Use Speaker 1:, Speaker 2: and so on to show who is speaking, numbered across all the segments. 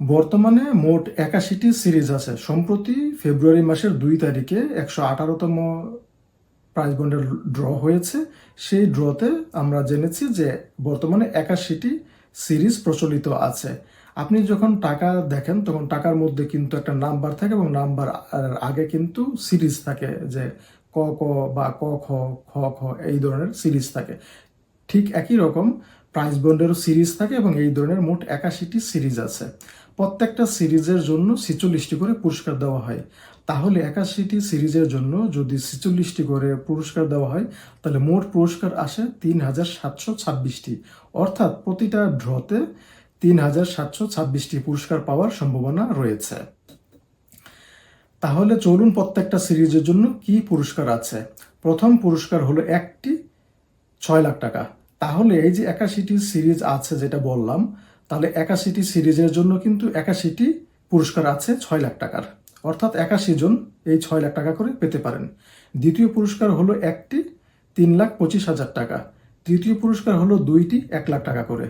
Speaker 1: বর্তমানে মোট একাশিটি সিরিজ আছে। সম্প্রতি ফেব্রুয়ারি মাসের দুই তারিখে একশো আঠারোতম প্রাইজ বন্ডের ড্র হয়েছে। সেই ড্রতে আমরা জেনেছি যে বর্তমানে একাশিটি সিরিজ প্রচলিত আছে। আপনি যখন টাকা দেখেন, তখন টাকার মধ্যে কিন্তু একটা নাম্বার থাকে এবং নাম্বার আগে কিন্তু সিরিজ থাকে যে ক ক বা ক, খ খ খ, এই ধরনের সিরিজ থাকে। ঠিক একই রকম প্রাইজ বন্ডেরও সিরিজ থাকে এবং এই ধরনের মোট একাশিটি সিরিজ আছে। প্রত্যেকটা সিরিজের জন্য ছিচল্লিশটি করে পুরস্কার দেওয়া হয়। তাহলে একাশিটি সিরিজের জন্য যদি ছিচল্লিশটি করে পুরস্কার দেওয়া হয়, তাহলে মোট পুরস্কার আসে তিন হাজার সাতশো ছাব্বিশটি। অর্থাৎ প্রতিটা ড্রতে তিন হাজার সাতশো ছাব্বিশটি পুরস্কার পাওয়ার সম্ভাবনা রয়েছে। তাহলে চলুন প্রত্যেকটা সিরিজের জন্য কি পুরস্কার আছে? প্রথম পুরস্কার হলো একটি, ছয় লাখ টাকা। তাহলে এই যে একাশিটি সিরিজ আছে যেটা বললাম, তাহলে একাশিটি সিরিজের জন্য কিন্তু একাশিটি পুরস্কার আছে ছয় লাখ টাকার। অর্থাৎ একাশি জন এই ছয় লাখ টাকা করে পেতে পারেন। দ্বিতীয় পুরস্কার হলো একটি, তিন লাখ পঁচিশ হাজার টাকা। তৃতীয় পুরস্কার হলো দুইটি, এক লাখ টাকা করে।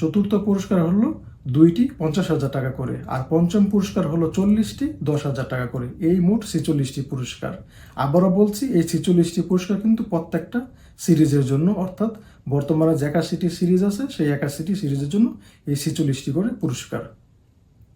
Speaker 1: চতুর্থ পুরস্কার হলো দুইটি পঞ্চাশ হাজার টাকা করে, আর পঞ্চম পুরস্কার হলো চল্লিশটি, দশ হাজার টাকা করে। এই মোট ছেচল্লিশটি পুরস্কার। আবারও বলছি, এই ছেচল্লিশটি পুরস্কার কিন্তু প্রত্যেকটা সিরিজের জন্য, অর্থাৎ বর্তমানে যে একাশিটি সিরিজ আছে, সেই একাশিটি সিরিজের জন্য এই ছেচল্লিশটি করে পুরস্কার।